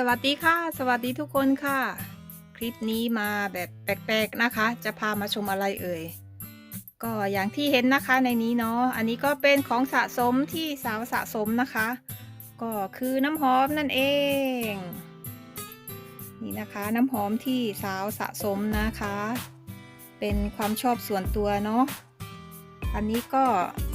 สวัสดีค่ะ สวัสดีทุกคนค่ะ คลิปนี้มาแบบแปลกๆนะคะ จะพามาชมอะไรเอ่ย ก็อย่างที่เห็นนะคะในนี้เนาะอันนี้ก็เป็นของสะสมที่สาวสะสมนะคะ ก็คือน้ำหอมนั่นเอง นี่นะคะน้ำหอมที่สาวสะสมนะคะ เป็นความชอบส่วนตัวเนาะอันนี้ก็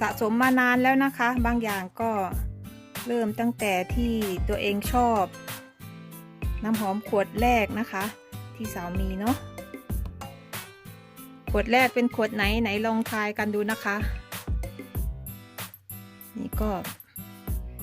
สะสมมานานแล้วนะคะ บางอย่างก็เริ่มตั้งแต่ที่ตัวเองชอบ น้ำหอมขวดแรกนะคะ ที่สาวมีเนาะขวดแรกเป็นขวดไหนไหนลองทายกันดูนะคะ นี่ก็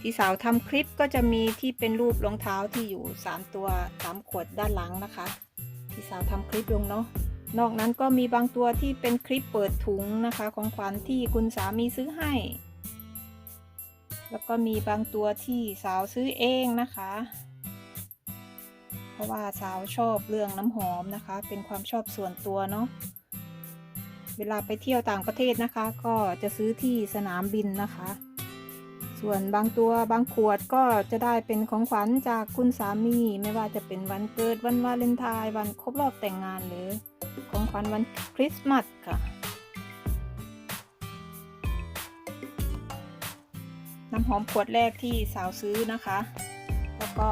ที่สาวทำคลิปก็จะมีที่เป็นรูปรองเท้าที่อยู่ 3 ตัว3ขวดด้านหลังนะคะ ที่สาวทำคลิปลงเนาะนอกนั้นก็มีบางตัวที่เป็นคลิปเปิดถุงนะคะ ของขวัญที่คุณสามีซื้อให้ แล้วก็มีบางตัวที่สาวซื้อเองนะคะ ราะว่าสาวชอบเรื่องน้ำหอมนะคะ เป็นความชอบส่วนตัวเนาะเวลาไปเที่ยวต่างประเทศนะคะ ก็จะซื้อที่สนามบินนะคะ ส่วนบางตัวบางขวดก็จะได้เป็นของขวัญจากคุณสามี ไม่ว่าจะเป็นวันเกิดวันวาเลนไทน์วันครบรอบแต่งงานหรือของขวัญวันคริสต์มาสค่ะน้ำหอมขวดแรกที่สาวซื้อนะคะ แล้วก็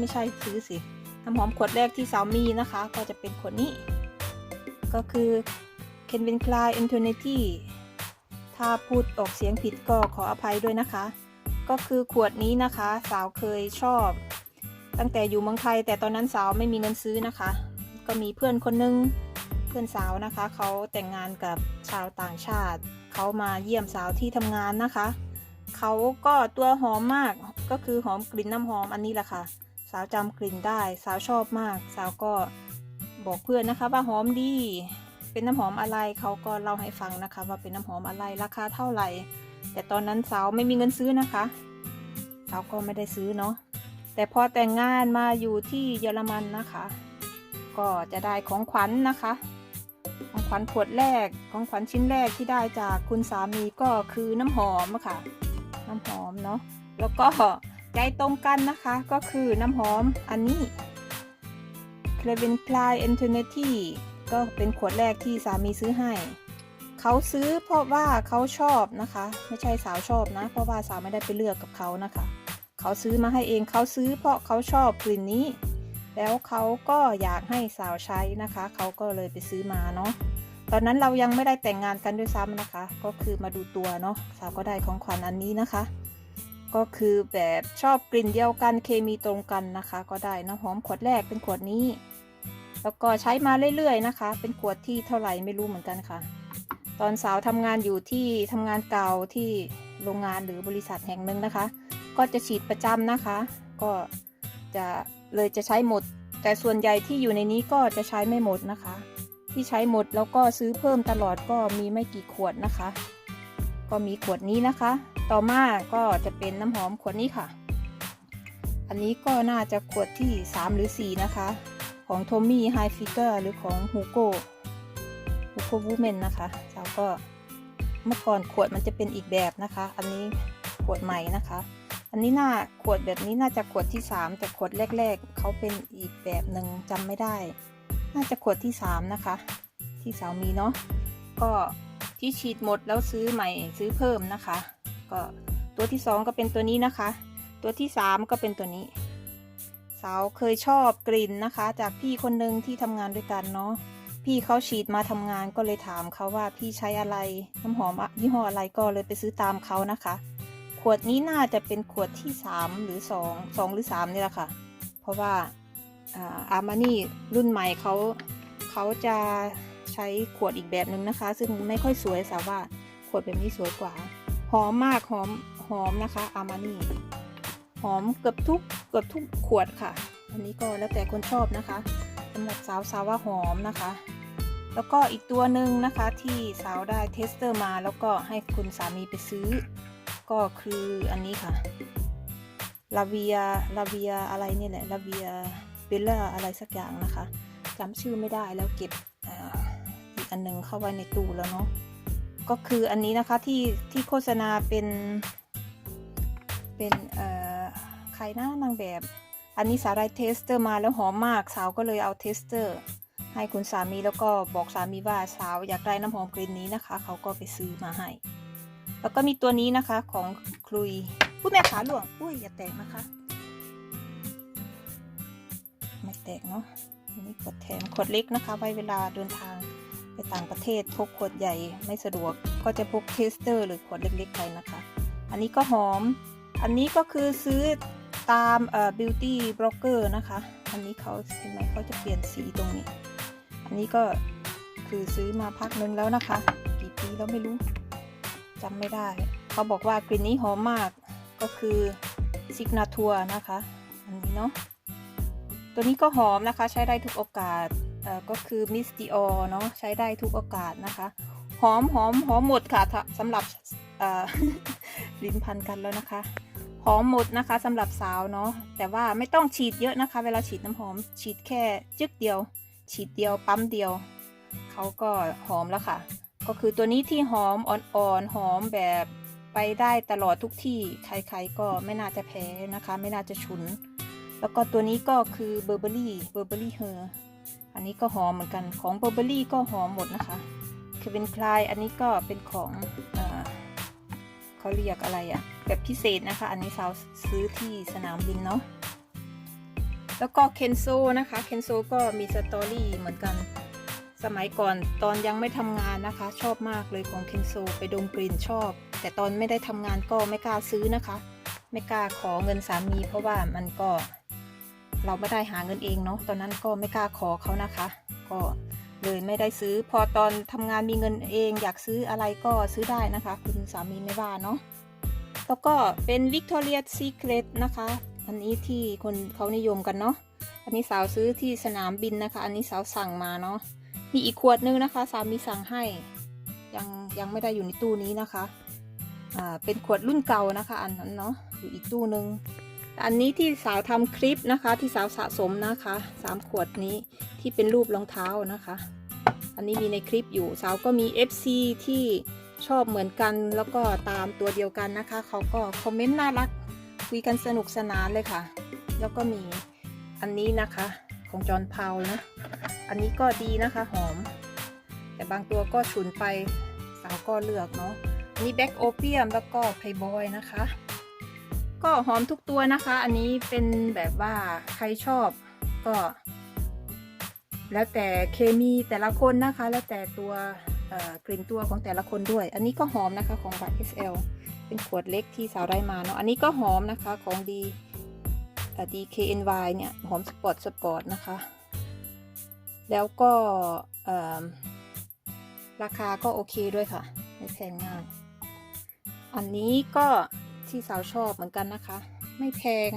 ไม่ใช่ซื้อสิ น้ำหอมขวดแรกที่สาวมีนะคะ ก็จะเป็นขวดนี้ ก็คือ Calvin Klein Infinity ถ้าพูดออกเสียงผิดก็ขออภัยด้วยนะคะ ก็คือขวดนี้นะคะ สาวเคยชอบ ตั้งแต่อยู่เมืองไทย แต่ตอนนั้นสาวไม่มีเงินซื้อนะคะ ก็มีเพื่อนคนนึงเพื่อนสาวนะคะ เขาแต่งงานกับชาวต่างชาติ เขามาเยี่ยมสาวที่ทำงานนะคะ เขาก็ตัวหอมมากก็คือหอมกลิ่นน้ำหอมอันนี้แหละค่ะ สาวจำกลิ่นได้ สาวชอบมาก สาวก็บอกเพื่อนนะคะว่าหอมดี เป็นน้ำหอมอะไรเขาก็เล่าให้ฟังนะคะ ว่าเป็นน้ำหอมอะไรราคาเท่าไหร่ แต่ตอนนั้นสาวไม่มีเงินซื้อนะคะ สาวก็ไม่ได้ซื้อเนาะแต่พอแต่งงานมาอยู่ที่เยอรมันนะคะ ก็จะได้ของขวัญนะคะ ของขวัญขวดแรกของขวัญชิ้นแรกที่ได้จากคุณสามีก็คือน้ำหอมะค่ะ น้ำหอมเนาะแล้วก็ ใจตรงกันนะคะก็คือน้ำหอมอันนี้ c l e v i n Klein Infinity ก็เป็นขวดแรกที่สามีซื้อให้ เขาซื้อเพราะว่าเขาชอบนะคะ ไม่ใช่สาวชอบนะ เพราะว่าสาวไม่ได้ไปเลือกกับเขานะคะ เขาซื้อมาให้เองเขาซื้อเพราะเขาชอบกลิ่นนี้ แล้วเขาก็อยากให้สาวใช้นะคะ เขาก็เลยไปซื้อมาเนาะตอนนั้นเรายังไม่ได้แต่งงานกันด้วยซ้ำนะคะ ก็คือมาดูตัวเนาะสาวก็ได้ของขวัญอันนี้นะคะ ก็คือแบบชอบกลิ่นเดียวกันเคมีตรงกันนะคะ ก็ได้น้ำหอมขวดแรกเป็นขวดนี้ แล้วก็ใช้มาเรื่อยๆนะคะ เป็นขวดที่เท่าไหร่ไม่รู้เหมือนกันค่ะ ตอนสาวทำงานอยู่ที่ทำงานเก่าที่โรงงานหรือบริษัทแห่งหนึ่งนะคะ ก็จะฉีดประจำนะคะ ก็จะเลยจะใช้หมด แต่ส่วนใหญ่ที่อยู่ในนี้ก็จะใช้ไม่หมดนะคะ ที่ใช้หมดแล้วก็ซื้อเพิ่มตลอดก็มีไม่กี่ขวดนะคะ ก็มีขวดนี้นะคะ ต่อมาก็จะเป็นน้ำหอมขวดนี้ค่ะ อันนี้ก็น่าจะขวดที่ 3 หรือ 4 นะคะ ของ Tommy Hilfiger หรือของ Hugo Hugo Women นะคะแล้วก็เมื่อก่อนขวดมันจะเป็นอีกแบบนะคะ อันนี้ขวดใหม่นะคะ อันนี้น่าขวดแบบนี้น่าจะขวดที่ 3 แต่ขวดแรก ๆเขาเป็นอีกแบบหนึ่งจำไม่ได้ น่าจะขวดที่ 3 นะคะ ที่สาวมีเนาะก็ ที่ฉีดหมดแล้วซื้อใหม่ซื้อเพิ่มนะคะ ก็ตัวที่ 2 ก็เป็นตัวนี้นะคะ ตัวที่ 3 ก็เป็นตัวนี้ สาวเคยชอบกลิ่นนะคะ จากพี่คนหนึ่งที่ทำงานด้วยกันเนาะพี่เขาฉีดมาทำงานก็เลยถามเขาว่าพี่ใช้อะไรน้ำหอมอะยี่ห้ออะไรก็เลยไปซื้อตามเขานะคะ ขวดนี้น่าจะเป็นขวดที่ 3 หรือ 2 2 หรือ3นี่แหละค่ะ เพราะว่าอาร์มานี่รุ่นใหม่เขาเขาจะ ใช้ขวดอีกแบบหนึ่งนะคะ ซึ่งไม่ค่อยสวยสาวว่าขวดแบบนี้สวยกว่า หอมมากหอมหอมนะคะอาร์มานี่หอมเกือบทุกเกือบทุกขวดค่ะ อันนี้ก็แล้วแต่คนชอบนะคะสำหรับสาวสาวว่าหอมนะคะ แล้วก็อีกตัวหนึ่งนะคะที่สาวได้เทสเตอร์มาแล้วก็ให้คุณสามีไปซื้อ ก็คืออันนี้ค่ะลาเวียลาเวียอะไรนี่แหละลาเวียเบลล่าอะไรสักอย่างนะคะจำชื่อไม่ได้แล้วเก็บ อันหนึ่งเข้าไว้ในตู้แล้วเนาะก็คืออันนี้นะคะที่ที่โฆษณาเป็นเป็นเอ่อใครหน้านางแบบ อันนี้สาวได้เทสเตอร์มาแล้วหอมมากสาวก็เลยเอาเทสเตอร์ ให้คุณสามีแล้วก็บอกสามีว่าสาวอยากได้น้ำหอมกลิ่นนี้นะคะ เขาก็ไปซื้อมาให้ แล้วก็มีตัวนี้นะคะของคลุยพูดแม่ขาหลวงอุ้ยอย่าแตกนะคะไม่แตกเนาะนนี้ขวดแถมขวดเล็กนะคะไว้เวลาเดินทาง ไปต่างประเทศพกขวดใหญ่ไม่สะดวก ก็จะพกเทสเตอร์ หรือขวดเล็กๆไปนะคะ อันนี้ก็หอม อันนี้ก็คือซื้อตามเอ่อ beauty blogger นะคะ อันนี้เขาเห็นไหมเขาจะเปลี่ยนสีตรงนี้ อันนี้ก็คือซื้อมาพักนึงแล้วนะคะ กี่ปีแล้วไม่รู้จำไม่ได้ เขาบอกว่ากลิ่นนี้หอมมากก็คือซิกนาทัวนะคะ อันนี้เนาะตัวนี้ก็หอมนะคะ ใช้ได้ทุกโอกาส ก็คือมิสติออเนาะใช้ได้ทุกโอกาสนะคะ หอมหอมหอมหมดค่ะสำหรับลิ้นพันกันแล้วนะคะ หอมหมดนะคะสำหรับสาวเนาะแต่ว่าไม่ต้องฉีดเยอะนะคะ เวลาฉีดน้ำหอมฉีดแค่จึกเดียว ฉีดเดียวปั๊มเดียว เขาก็หอมแล้วค่ะ ก็คือตัวนี้ที่หอมอ่อนๆหอมแบบไปได้ตลอดทุกที่ใครๆก็ไม่น่าจะแพ้นะคะ ไม่น่าจะฉุน แล้วก็ตัวนี้ก็คือเบอร์เบอรี่เบอร์เบอรี่เฮอร์ อันนี้ก็หอมเหมือนกันของเบอร์เบอรี่ก็หอมหมดนะคะเคือเป็นคลายอันนี้ก็เป็นของเออเขาเรียกอะไรอะแบบพิเศษนะคะ อันนี้สาวซื้อที่สนามบินเนาะแล้วก็เคนโซนะคะเคนโซก็มีสตอรี่เหมือนกันสมัยก่อนตอนยังไม่ทำงานนะคะ ชอบมากเลยของเคนโซไปดมกลิ่นชอบ แต่ตอนไม่ได้ทำงานก็ไม่กล้าซื้อนะคะ ไม่กล้าขอเงินสามีเพราะว่ามันก็ เราไม่ได้หาเงินเองเนาะตอนนั้นก็ไม่กล้าขอเขานะคะ ก็เลยไม่ได้ซื้อพอตอนทำงานมีเงินเอง อยากซื้ออะไรก็ซื้อได้นะคะ คุณสามีไม่ว่าเนาะแล้วก็เป็น Victoria Secret นะคะ อันนี้ที่คนเขานิยมกันเนาะอันนี้สาวซื้อที่สนามบินนะคะ อันนี้สาวสั่งมาเนาะมีอีกขวดนึงนะคะ สามีสั่งให้ยังยังไม่ได้อยู่ในตู้นี้นะคะอ่าเป็นขวดรุ่นเก่านะคะ อันนั้นเนาะอยู่อีกตู้นึง อันนี้ที่สาวทำคลิปนะคะ ที่สาวสะสมนะคะสามขวดนี้ที่เป็นรูปรองเท้านะคะ อันนี้มีในคลิปอยู่สาวก็มี FC ที่ชอบเหมือนกันแล้วก็ตามตัวเดียวกันนะคะเขาก็คอมเมนต์น่ารักคุยกันสนุกสนานเลยค่ะ แล้วก็มีอันนี้นะคะของจอห์นเพานะอันนี้ก็ดีนะคะหอม แต่บางตัวก็ฉุนไปสาวก็เลือกเนาะอันนี้แบ็กโอเปียมแล้วก็ไพบอยนะคะ ก็หอมทุกตัวนะคะ อันนี้เป็นแบบว่าใครชอบก็ แล้วแต่เคมีแต่ละคนนะคะ แล้วแต่ตัวกลิ่นตัวของแต่ละคนด้วย อันนี้ก็หอมนะคะของบัต SL เป็นขวดเล็กที่สาวได้มาเนาะ อันนี้ก็หอมนะคะของดี DKNY เนี่ยหอมสปอร์ตสปอร์ตนะคะ แล้วก็ราคาก็โอเคด้วยค่ะ ไม่แพงมาก อันนี้ก็ ที่สาวชอบเหมือนกันนะคะ ไม่แพง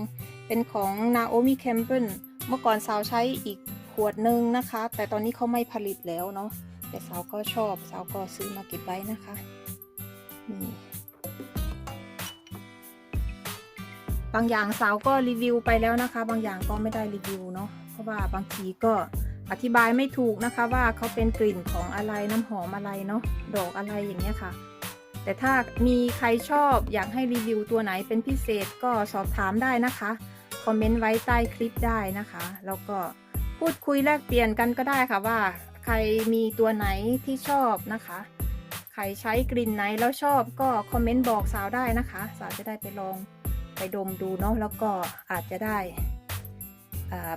เป็นของ Naomi Campbell เมื่อก่อนสาวใช้อีกขวดหนึ่งนะคะ แต่ตอนนี้เขาไม่ผลิตแล้วเนาะแต่สาวก็ชอบสาวก็ซื้อมาเก็บไว้นะคะนี่บางอย่างสาวก็รีวิวไปแล้วนะคะ บางอย่างก็ไม่ได้รีวิวเนาะเพราะว่าบางทีก็อธิบายไม่ถูกนะคะว่าเขาเป็นกลิ่นของอะไรน้ำหอมอะไรเนาะดอกอะไรอย่างเงี้ยค่ะ แต่ถ้ามีใครชอบอยากให้รีวิวตัวไหนเป็นพิเศษก็สอบถามได้นะคะ คอมเมนต์ไว้ใต้คลิปได้นะคะ แล้วก็พูดคุยแลกเปลี่ยนกันก็ได้ค่ะว่า ใครมีตัวไหนที่ชอบนะคะ ใครใช้กลิ่นไหนแล้วชอบก็คอมเมนต์บอกสาวได้นะคะ สาวจะได้ไปลองไปดมดูเนาะแล้วก็อาจจะได้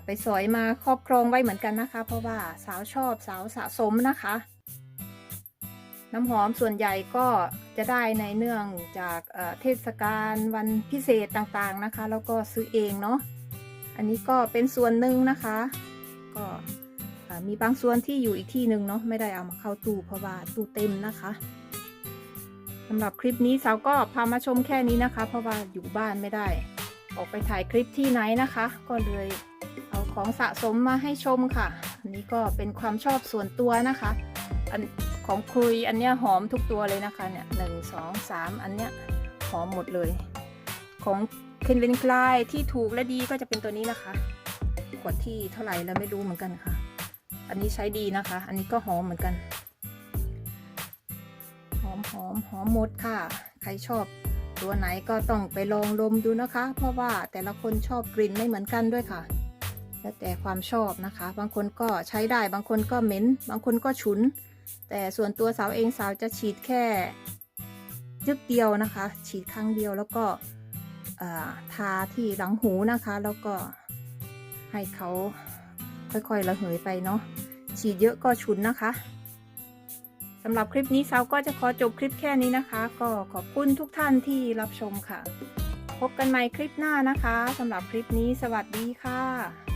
ไปสอยมาครอบครองไว้เหมือนกันนะคะ เพราะว่าสาวชอบสาวสะสมนะคะ น้ำหอมส่วนใหญ่ก็จะได้ในเนื่องจากเทศกาลวันพิเศษต่างๆนะคะ แล้วก็ซื้อเองเนาะอันนี้ก็เป็นส่วนหนึ่งนะคะ ก็มีบางส่วนที่อยู่อีกที่หนึ่งเนาะไม่ได้เอามาเข้าตู้เพราะว่าตู้เต็มนะคะสำหรับคลิปนี้สาวก็พามาชมแค่นี้นะคะ เพราะว่าอยู่บ้านไม่ได้ ออกไปถ่ายคลิปที่ไหนนะคะ ก็เลยเอาของสะสมมาให้ชมค่ะ อันนี้ก็เป็นความชอบส่วนตัวนะคะอัน ของคุยอันเนี้ยหอมทุกตัวเลยนะคะเนี่ยหนึ่งสองสามอันเนี้ยหอมหมดเลย ของเคนเวนคลายที่ถูกและดีก็จะเป็นตัวนี้นะคะขวดที่เท่าไหร่แล้วไม่รู้เหมือนกันค่ะ อันนี้ใช้ดีนะคะ อันนี้ก็หอมเหมือนกัน หอมหอมหอมหมดค่ะ ใครชอบตัวไหนก็ต้องไปลองดมดูนะคะ เพราะว่าแต่ละคนชอบกลิ่นไม่เหมือนกันด้วยค่ะ แล้วแต่ความชอบนะคะ บางคนก็ใช้ได้ บางคนก็เหม็น บางคนก็ฉุน แต่ส่วนตัวสาวเองสาวจะฉีดแค่ยึกเดียวนะคะ ฉีดครั้งเดียวแล้วก็ทาที่หลังหูนะคะ แล้วก็ให้เขาค่อยๆระเหยไปเนาะฉีดเยอะก็ฉุนนะคะสำหรับคลิปนี้สาวก็จะขอจบคลิปแค่นี้นะคะ ก็ขอบคุณทุกท่านที่รับชมค่ะ พบกันใหม่คลิปหน้านะคะสำหรับคลิปนี้สวัสดีค่ะ